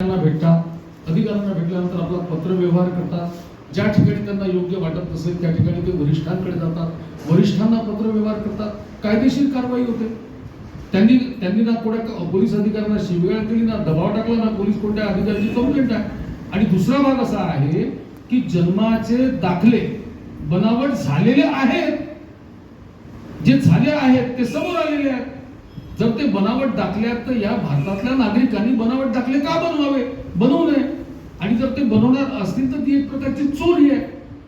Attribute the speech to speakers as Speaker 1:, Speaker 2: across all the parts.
Speaker 1: अधिकाऱ्यांना अधिकाऱ्यांना भेटल्यानंतर आपला पत्र व्यवहार करतात. ज्या ठिकाणी त्यांना योग्य वाटत नसेल त्या ठिकाणी ते वरिष्ठांकडे जातात. वरिष्ठांना पत्र व्यवहार करतात. कायदेशीर कारवाई होते. त्यांनी त्यांनी ना कोणा पोलीस अधिकाऱ्यांना शिवगाळ केली ना दबाव टाकला ना पोलीस कोणत्या अधिकाऱ्याची कंप्लेंट आहे? आणि दुसरा भाग असा आहे की जन्माचे दाखले बनावट झालेले आहेत. जे झाले आहेत ते समोर आलेले आहेत. जर ते बनावट दाखल्यात तर या भारतातल्या नागरिकांनी बनावट दाखले का बनवावे? बनवू नये. आणि जर ते बनवणार असतील तर ती एक प्रकारची चोरी आहे.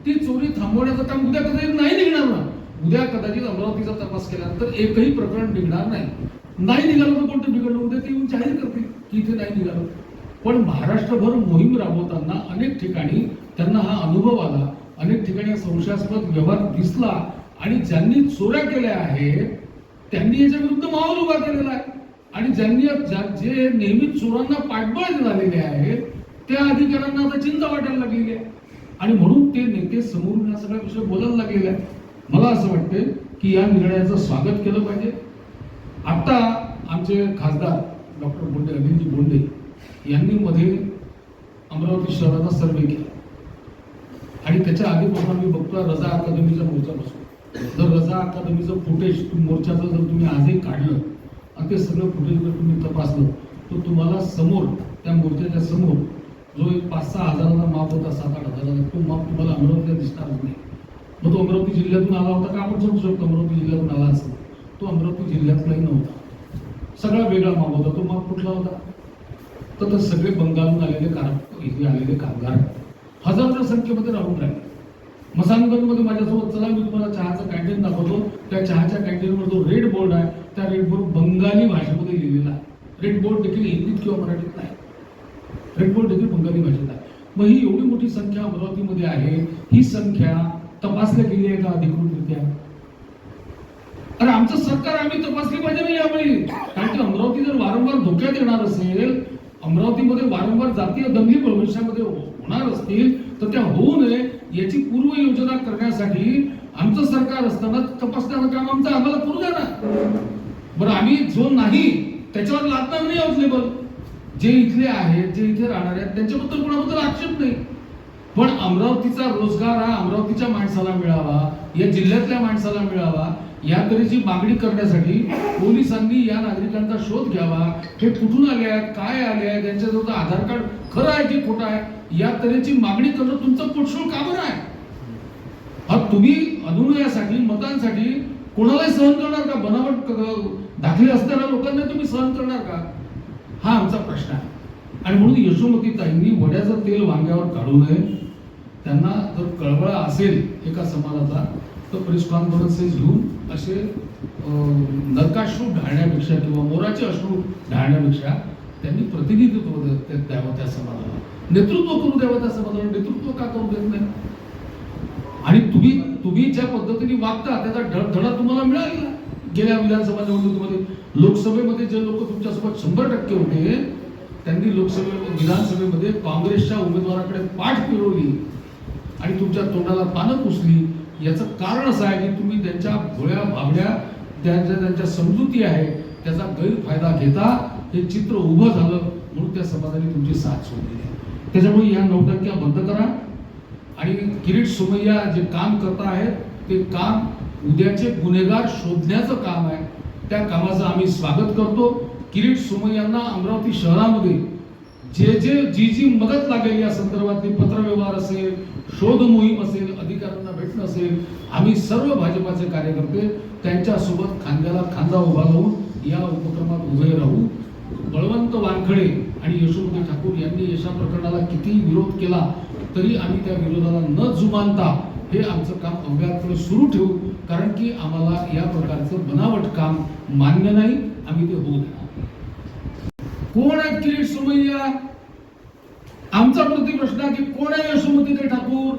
Speaker 1: ती चोरी थांबवण्याचं काम उद्या कदाचित नाही निघणार ना. उद्या कदाचित अमरावतीचा तपास केल्यानंतर एकही प्रकरण निघणार नाही. नाही निघालं तर कोणतं बिघडलं? उद्या ते येऊन जाहीर करतील की इथे नाही निघालं. पण महाराष्ट्रभर मोहीम राबवताना अनेक ठिकाणी त्यांना हा अनुभव आला. अनेक ठिकाणी संशयास्पद व्यवहार दिसला. आणि ज्यांनी चोऱ्या केल्या आहेत त्यांनी याच्या विरुद्ध माहोल उभा केलेला आहे. आणि ज्यांनी ज्या- जे नेहमी चोरांना पाठबळ झालेले आहेत त्या अधिकाऱ्यांना आता चिंता वाटायला लागलेली आहे. आणि म्हणून ते नेते समोरून हा सगळा विषय बोलायला लागलेला आहे मला असं वाटतं की या निर्णयाचं स्वागत केलं पाहिजे. आता आमचे खासदार डॉक्टर बोंडे अनिलजी बोंडे यांनी मध्ये अमरावती शहराचा सर्वे केला. आणि त्याच्या आधीपासून आम्ही बघतोय रजा अकादमीच्या मोर्चा बसतो. जर रजा अकादमीचं फुटेज मोर्चाचं जर तुम्ही आजही काढलं आणि ते सगळं फुटेज जर तुम्ही तपासलं तर तुम्हाला समोर त्या मोर्चाच्या समोर जो एक पाच सहा हजाराचा माप होता सात आठ हजाराचा तो माप तुम्हाला अमरावतीला दिसणारच नाही. मग तो अमरावती जिल्ह्यातून आला होता का? आपण सांगू शकतो अमरावती जिल्ह्यातून आला असेल. तो अमरावती जिल्ह्यातलाही नव्हता. सगळा वेगळा माप होता. तो माप कुठला होता? तर सगळे बंगालहून आलेले कार आलेले कामगार. हजारोच्या संख्येमध्ये राहून राहिले. मसानगंजमध्ये माझ्यासोबत चला मी तुम्हाला चहाचं कॅन्टीन दाखवतो. त्या चहाच्या कॅन्टीनवर जो रेड बोर्ड आहे त्या रेड बोर्ड बंगाली भाषेमध्ये लिहिलेला आहे. रेड बोर्ड देखील हिंदीत किंवा मराठीत नाही. रेड बोर्ड देखील बंगाली भाषेत आहे. मग ही एवढी मोठी संख्या अमरावतीमध्ये आहे. ही संख्या तपासल्या गेली आहे का अधिकृतरित्या? अरे आमचं सरकार आम्ही तपासली पाहिजे ना यावेळी. कारण की अमरावती जर वारंवार धोक्यात येणार असेल अमरावतीमध्ये वारंवार जातीय दंगली भविष्यामध्ये होणार असतील तर त्या होऊ नये. याची पूर्व योजना करण्यासाठी आमचं सरकार असताना तपासण्याचं काम आमचं आम्हाला करू द्या ना. बरं आम्ही जो नाही त्याच्यावर लादणार नाही अवेलेबल जे इथले आहेत जे इथे राहणार आहेत त्यांच्याबद्दल कोणाबद्दल आक्षेप नाही. पण अमरावतीचा रोजगार हा अमरावतीच्या माणसाला मिळावा या जिल्ह्यातल्या माणसाला मिळावा या तऱ्हेची मागणी करण्यासाठी पोलिसांनी या नागरिकांचा शोध घ्यावा. हे कुठून आले आहेत काय आले आहेत त्यांच्याजवळ आधार कार्ड खरं आहे की खोटं आहे? या तऱ्हेची मागणी करणं तुमचं पोटशोळ का बरं आहे? हा तुम्ही अनुनयासाठी मतांसाठी कोणालाही सहन करणार का? बनावट दाखले असणाऱ्या लोकांना तुम्ही सहन करणार का? हा आमचा प्रश्न आहे. आणि म्हणून यशोमती ताईंनी वड्याचं तेल वांग्यावर काढू नये. त्यांना जर कळवळा असेल एका समाजाचा तर प्रेस कॉन्फरन्सेस घेऊन असे नरकाश्रू ढाळण्यापेक्षा किंवा मोराचे अश्रू ढाळण्यापेक्षा त्यांनी प्रतिनिधित्व द्यावं त्या समाजाला. नेतृत्व करू द्यावं त्या समाजाला नेतृत्व का करू देत नाही? आणि तुम्ही तुम्ही ज्या पद्धतीने वागता त्याचा धडा तुम्हाला मिळाला गेल्या विधानसभा निवडणुकीमध्ये लोकसभेमध्ये जे लोक तुमच्यासोबत शंभर टक्के होते त्यांनी लोकसभे विधानसभेमध्ये काँग्रेसच्या उमेदवाराकडे पाठ फिरवली आणि तुमच्या तोंडाला पानं पुसली. याचं कारण असं आहे की तुम्ही त्यांच्या भोळ्या भाबड्या त्यांच्या त्यांच्या समजुती आहे त्याचा गैरफायदा घेता हे चित्र उभं झालं म्हणून त्या समाजाने तुमची साथ सोडली. आहे त्याच्यामुळे या टक्क्या बंद करा. आणि किरीट सोमय्या जे काम करता आहेत ते काम उद्याचे गुन्हेगार शोधण्याचं काम आहे. त्या कामाचं आम्ही स्वागत करतो. किरीट सोमय्यांना अमरावती शहरामध्ये जे जे जी जी मदत लागेल या संदर्भातली पत्रव्यवहार असेल शोध मोहीम असेल अधिकाऱ्यांना भेटणं असेल आम्ही सर्व भाजपाचे कार्यकर्ते त्यांच्यासोबत खांद्याला खांदा उभा लावून या उपक्रमात उभे राहू. बळवंत वानखडे आणि यशोमना ठाकूर यांनी अशा प्रकरणाला किती विरोध केला तरी आम्ही त्या विरोधाला न जुमानता हे आमचं काम अव्याहतपणे सुरू ठेवू कारण की आम्हाला या प्रकारचं बनावट काम मान्य नाही आम्ही ते होऊ देणार. कोण आहे किरीट सुमैया आमचा प्रतिप्रश्न आहे की कोण आहे यशोमती ते ठाकूर?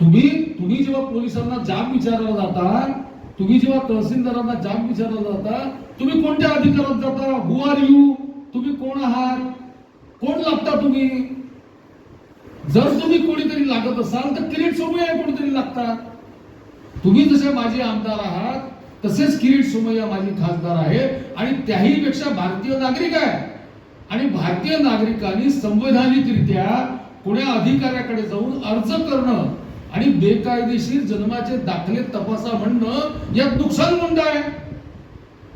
Speaker 1: तुम्ही तुम्ही जेव्हा पोलिसांना जाब विचारला जाता तुम्ही जेव्हा तहसीलदारांना जाब विचारला जाता तुम्ही कोणत्या अधिकारात जाता? हु आर यू तुम्ही कोण आहात? कोण लागता तुम्ही? जर तुम्ही कोणीतरी लागत असाल तर किरीट सोमय्या कोणीतरी लागतात तुम्ही जसे माझे आमदार आहात तसेच किरीट सोमय्या माझे खासदार आहेत आणि त्याही पेक्षा भारतीय नागरिक आहे. आणि भारतीय नागरिकांनी संवैधानिकरित्या कोण्या अधिकाऱ्याकडे जाऊन अर्ज करणं आणि बेकायदेशीर जन्माचे दाखले तपासा म्हणणं यात नुकसान कोणतं आहे.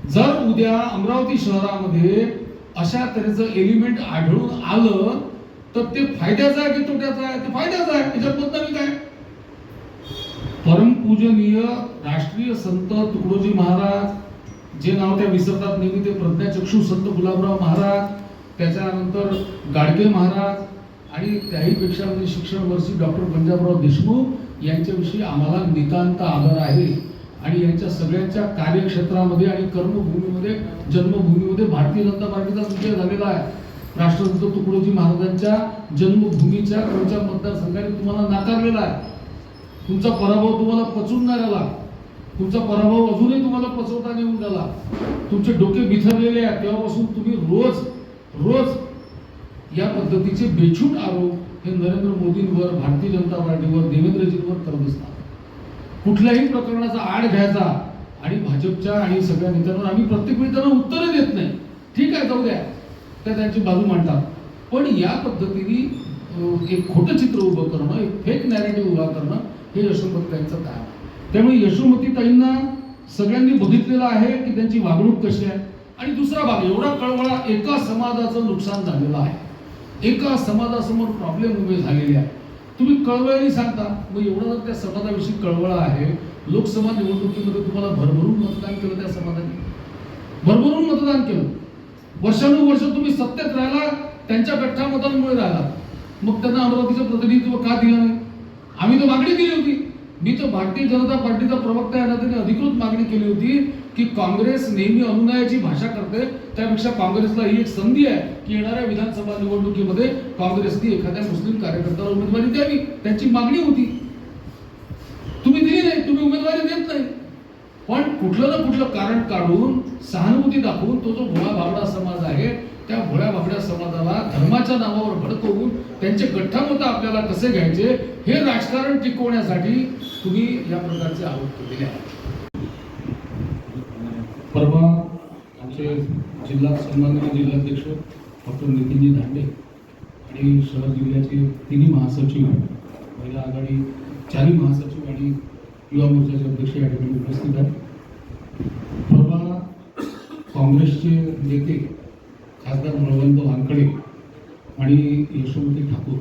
Speaker 1: जर उद्या अमरावती शहरामध्ये अशा तऱ्हेचं एलिमेंट आढळून आलं तर ते फायद्याचं आहे की तोट्याचं आहे? ते फायद्याचं आहे. त्याच्यात बदनामी काय परमपूजनीय राष्ट्रीय संत तुकडोजी महाराज जे नाव त्या विसरतात नेहमी ते प्रज्ञाचक्षू संत गुलाबराव महाराज त्याच्यानंतर गाडगे महाराज आणि त्याही पेक्षा म्हणजे शिक्षण वर्षी डॉक्टर पंजाबराव देशमुख यांच्याविषयी आम्हाला नितांत आदर आहे. आणि यांच्या सगळ्यांच्या कार्यक्षेत्रामध्ये आणि कर्मभूमीमध्ये जन्मभूमीमध्ये भारतीय जनता पार्टीचा विजय झालेला आहे. राष्ट्रसंत तुकडोजी महाराजांच्या जन्मभूमीच्या कोणत्या मतदारसंघाने तुम्हाला नाकारलेला आहे. तुमचा पराभव तुम्हाला पचून नाही राहिला तुमचा पराभव अजूनही तुम्हाला पचवता येऊन राहिला. तुमचे डोके बिथरलेले आहेत. तेव्हापासून तुम्ही रोज रोज या पद्धतीचे बेछूट आरोप हे नरेंद्र मोदींवर भारतीय जनता पार्टीवर देवेंद्रजींवर करत असतात कुठल्याही प्रकरणाचा आड घ्यायचा. आणि भाजपच्या आणि सगळ्या नेत्यांवर आम्ही प्रत्येक वेळी त्यांना उत्तरं देत नाही. ठीक आहे जाऊ द्या. त्या त्यांची बाजू मांडतात. पण या पद्धतीने एक खोटं चित्र उभं करणं एक फेक नॅरेटिव्ह उभा करणं हे यशोमतीताईंचं काम आहे. त्यामुळे यशोमतीताईंना सगळ्यांनी बघितलेलं आहे की त्यांची वागणूक कशी आहे. आणि दुसरा भाग एवढा कळवळा एका समाजाचं नुकसान झालेलं आहे. एका समाजासमोर प्रॉब्लेम उभे झालेले आहे तुम्ही कळवळी सांगता. मग एवढं जर त्या समाजाविषयी कळवळा आहे लोकसभा निवडणुकीमध्ये तुम्हाला भरभरून मतदान केलं त्या समाजाने. भरभरून मतदान केलं. वर्षानुवर्ष तुम्ही सत्तेत राहिला त्यांच्या गठ्ठा मतांमुळे राहिला. मग त्यांना अमरावतीचं प्रतिनिधित्व का दिलं नाही? आम्ही तर मागणी केली होती. मी तर भारतीय जनता पार्टीचा प्रवक्ता यां त्यांनी अधिकृत मागणी केली होती की काँग्रेस नेहमी अनुनयाची भाषा करते. त्यापेक्षा काँग्रेसला ही एक संधी आहे की येणाऱ्या विधानसभा निवडणुकीमध्ये काँग्रेसने एखाद्या मुस्लिम कार्यकर्त्याला उमेदवारी द्यावी. त्यांची मागणी होती. तुम्ही दिली नाही तुम्ही उमेदवारी देत नाही. पण कुठलं ना कुठलं कारण काढून सहानुभूती दाखवून तो जो भोळा भावडा समाज आहे त्या भोळ्या भाबड्या समाजाला धर्माच्या नावावर भडकवून त्यांचे गठ्ठामत आपल्याला कसे घ्यायचे हे राजकारण टिकवण्यासाठी तुम्ही या प्रकारचे आरोप केलेले आहेत. परवा आमचे जिल्हा सन्माननीय जिल्हाध्यक्ष डॉक्टर नितीनजी धांडे आणि शहर जिल्ह्याचे तिन्ही महासचिव महिला आघाडी चारही महासचिव आणि युवा मोर्चाचे अध्यक्ष या ठिकाणी उपस्थित आहेत. परवा काँग्रेसचे नेते खासदार बळवंत वानकडे आणि यशोमती ठाकूर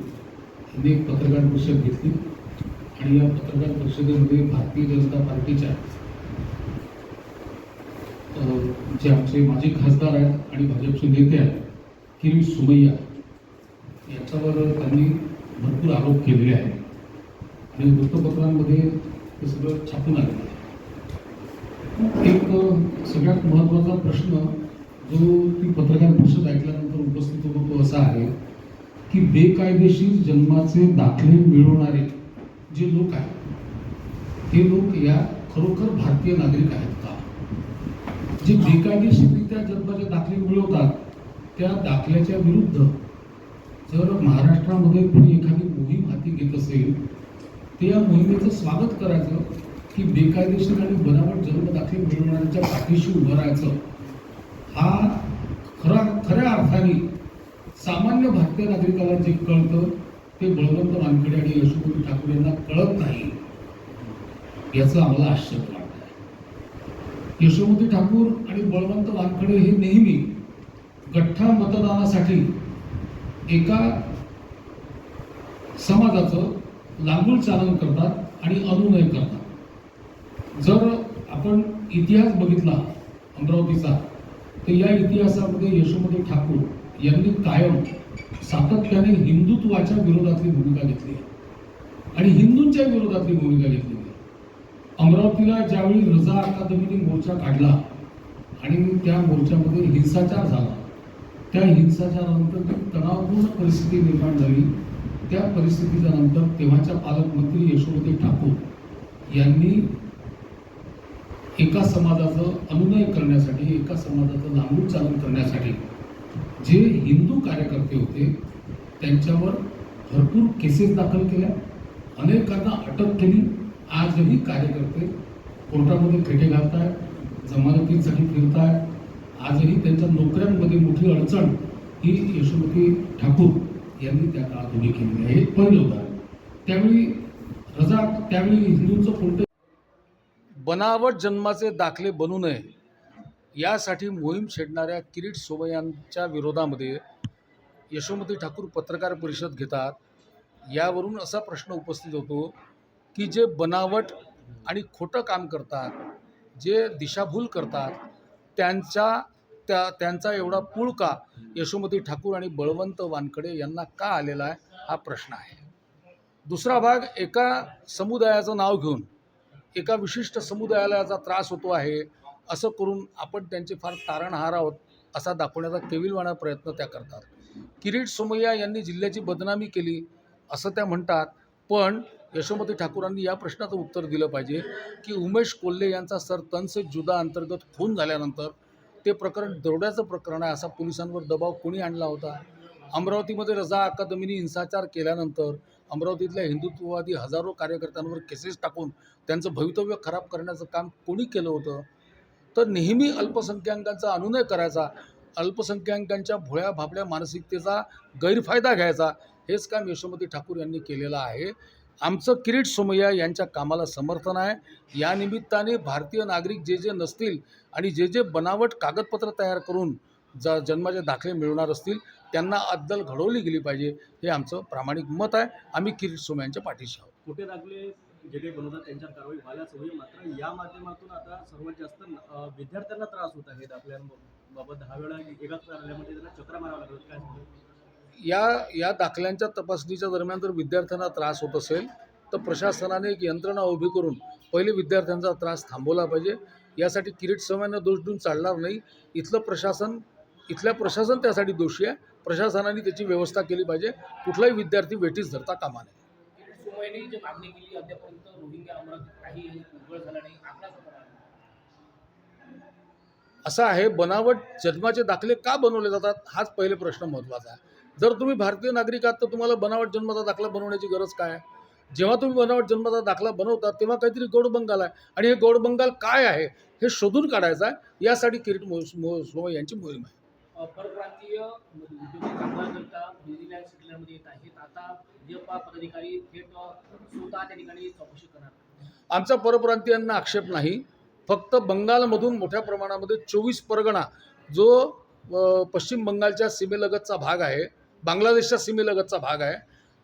Speaker 1: यांनी एक पत्रकार परिषद घेतली. आणि या पत्रकार परिषदेमध्ये भारतीय जनता पार्टीच्या जे आमचे माजी खासदार आहेत आणि भाजपचे नेते आहेत किरीट सुमय्या याच्यावर त्यांनी भरपूर आरोप केलेले आहेत. आणि वृत्तपत्रांमध्ये हे सगळं छापून आलेलं आहे. एक सगळ्यात महत्त्वाचा प्रश्न जो ती पत्रकार परिषद ऐकल्यानंतर उपस्थित होतो तो असा आहे की बेकायदेशीर जन्माचे दाखले मिळवणारे जे लोक आहेत ते लोक या खरोखर भारतीय नागरिक आहेत का? जे बेकायदेशीररित्या जन्माचे दाखले मिळवतात त्या दाखल्याच्या विरुद्ध जर महाराष्ट्रामध्ये कोणी एखादी मोहीम हाती घेत असेल तर या मोहिमेचं स्वागत करायचं की बेकायदेशीर आणि बनावट जन्मदाखले मिळवणाऱ्यांच्या पाठीशी उभं राहायचं हा खरा खऱ्या अर्थाने सामान्य भारतीय नागरिकाला जे कळतं ते बळवंत वानखेडे आणि यशोमती ठाकूर यांना कळत नाही याचं आम्हाला आश्चर्य वाटत यशोमती ठाकूर आणि बळवंत वानखडे हे नेहमी गठ्ठा मतदानासाठी एका समाजाचं लांबूल चालन करतात आणि अनुनय करतात. जर आपण इतिहास बघितला अमरावतीचा तर या इतिहासामध्ये यशोमती ठाकूर यांनी कायम सातत्याने हिंदुत्वाच्या विरोधातली भूमिका घेतली आणि हिंदूंच्या विरोधातली भूमिका घेतली अमरावतीला ज्यावेळी रजा अकादमीने मोर्चा काढला आणि त्या मोर्चामध्ये हिंसाचार झाला त्या हिंसाचारानंतर जी तणावपूर्ण परिस्थिती निर्माण झाली त्या परिस्थितीच्या नंतर तेव्हाच्या पालकमंत्री यशोमती ठाकूर यांनी एका समाजाचं अनुनय करण्यासाठी एका समाजाचं लांबून चालन करण्यासाठी जे हिंदू कार्यकर्ते होते त्यांच्यावर भरपूर केसेस दाखल केल्या. अनेकांना अटक केली. आजही कार्यकर्ते कोर्टामध्ये खेटे घालतायत जमानतीसाठी फिरतायत. आजही त्यांच्या नोकऱ्यांमध्ये मोठी अडचण ही यशोमती ठाकूर यांनी त्या काळात उभी केलेली आहे. हे पहिलं उदाहरण. त्यावेळी रजा त्यावेळी हिंदूंचं कोणतं? बनावट जन्माचे दाखले बनू नये. यासाठी मोहीम छेडणाऱ्या किरीट सोमय्यांच्या विरोधामध्ये यशोमती ठाकूर पत्रकार परिषद घेतात. यावरून असा प्रश्न उपस्थित होतो की जे बनावट आणि खोटं काम करतात जे दिशाभूल करतात त्यांच्या त्या त्यांचा एवढा पूळ का यशोमती ठाकूर आणि बळवंत वानकडे यांना का आलेला आहे हा प्रश्न आहे. दुसरा भाग एका समुदायाचं नाव घेऊन एका विशिष्ट समुदायाला याचा त्रास होतो आहे. असं करून आपण त्यांचे फार तारणहार आहोत असा दाखवण्याचा केविलवाणा प्रयत्न त्या करतात. किरीट सोमय्या यांनी जिल्ह्याची बदनामी केली असं त्या म्हणतात. पण यशोमती ठाकूरांनी या प्रश्नाचं उत्तर दिलं पाहिजे की उमेश कोल्हे यांचा सर तनसे जुदा अंतर्गत खून झाल्यानंतर ते प्रकरण दरोड्याचं प्रकरण आहे असा पोलिसांवर दबाव कोणी आणला होता? अमरावतीमध्ये रजा अकादमीने हिंसाचार केल्यानंतर अमरावतीतल्या हिंदुत्ववादी हजारो कार्यकर्त्यांवर केसेस टाकून त्यांचं भवितव्य खराब करण्याचं काम कोणी केलं होतं? तर नेहमी अल्पसंख्याकांचा अनुनय करायचा. अल्पसंख्याकांच्या भोळ्या भाबल्या मानसिकतेचा गैरफायदा घ्यायचा. हेच काम यशोमती ठाकूर यांनी केलेलं आहे. आमचं किरीट सोमय्या यांच्या कामाला समर्थन आहे. या निमित्ताने भारतीय नागरिक जे जे नसतील आणि जे जे बनावट कागदपत्र तयार करून ज जन्माचे दाखले मिळवणार असतील त्यांना अद्दल घडवली गेली पाहिजे हे आमचं प्रामाणिक मत आहे. आम्ही किरीट सोमय्यांच्या पाठीशी आहोत.
Speaker 2: कुठे दाखले? जे काही बनवतात त्यांच्यावर कारवाई व्हायलाच हवी. मात्र या माध्यमातून आता सर्वात जास्त विद्यार्थ्यांना त्रास होत आहे दाखल्यांबाबत दहा वेळा एकाच कार्यालयामध्ये त्यांना चक्रा मारावं लागतात काय
Speaker 1: या या दाखल्यांच्या तपासणीच्या दरम्यान जर विद्यार्थ्यांना त्रास होत असेल तर प्रशासनाने एक यंत्रणा उभी करून पहिले विद्यार्थ्यांचा त्रास थांबवला पाहिजे. यासाठी किरीट सोमय्यांना दोष देऊन चालणार नाही. इथलं प्रशासन इथल्या प्रशासन त्यासाठी दोषी आहे. प्रशासनाने त्याची व्यवस्था केली पाहिजे. कुठलाही विद्यार्थी वेठीस धरता कामा नये.
Speaker 3: सुमयने जी मागणी केली. अद्यापर्यंत रोहिंग्या अमरावतीत काही उघड झाला नाही. आपला
Speaker 1: असं आहे बनावट जन्माचे दाखले का बनवले जातात? हाच पहिले प्रश्न महत्त्वाचा आहे. जर तुम्ही भारतीय नागरिक आहात तर तुम्हाला बनावट जन्माचा दाखला बनवण्याची गरज काय आहे? जेव्हा तुम्ही बनावट जन्माचा दाखला बनवता तेव्हा काहीतरी गोडबंगाल आहे. आणि हे गोडबंगाल काय आहे हे शोधून काढायचं आहे. यासाठी किरीट मो मो- सोमय्या यांची मोहीम आहे.
Speaker 3: परप्रांतीय उद्योगी कामगारकरता न्यूझीलँड स्वित्झर्लंडमध्ये येत आहेत आता
Speaker 1: आमचा परप्रांतीयांना आक्षेप नाही. फक्त बंगालमधून मोठ्या प्रमाणामध्ये चोवीस परगणा जो पश्चिम बंगालच्या सीमेलगतचा भाग आहे बांगलादेशच्या सीमेलगतचा भाग आहे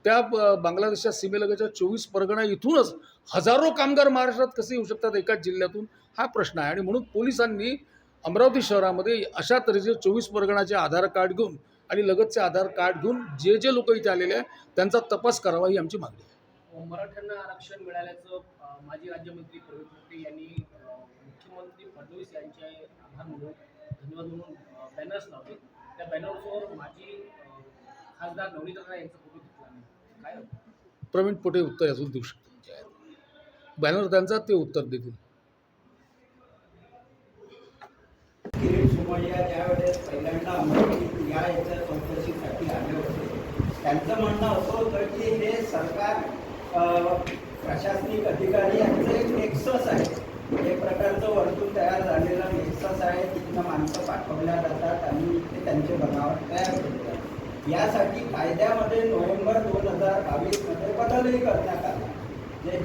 Speaker 1: त्या बांगलादेशच्या सीमेलगतच्या चोवीस परगणा इथूनच हजारो कामगार महाराष्ट्रात कसे येऊ शकतात एकाच जिल्ह्यातून हा प्रश्न आहे. आणि म्हणून पोलिसांनी अमरावती शहरामध्ये अशा तऱ्हेचे चोवीस परगणाचे आधार कार्ड घेऊन आणि लगतचे आधार कार्ड घेऊन जे जे लोक इथे आलेले आहेत त्यांचा तपास करावा ही आमची मागणी आहे.
Speaker 3: मराठ्यांना आरक्षण मिळाल्याचं माजी राज्यमंत्री प्रवीण पोटे यांनी मुख्यमंत्री फडणवीस यांचे आभार म्हणून धन्यवाद म्हणून बॅनर्स लावले. त्या बॅनर्सवर माजी खासदार नवनीत राणा यांचा फोटो घेतला काय
Speaker 1: प्रवीण पोटे उत्तर यातून देऊ शकतो. बॅनर त्यांचा ते उत्तर देतील.
Speaker 4: म्हणजे किरीट ज्या वेळेस पहिल्यांदा अमरावती या याच्या चौकशीसाठी आले होते. त्यांचं म्हणणं असं होतं की हे सरकार प्रशासनिक अधिकारी यांचं एक नेक्सस आहे. एक प्रकारचं वर्तुळ तयार झालेलं नेक्सस आहे. तिथनं माणसं पाठवल्या जातात आणि ते त्यांचे बनावट तयार करतात. यासाठी कायद्यामध्ये नोव्हेंबर दोन हजार बावीसमध्ये बदलही करण्यात आला. जे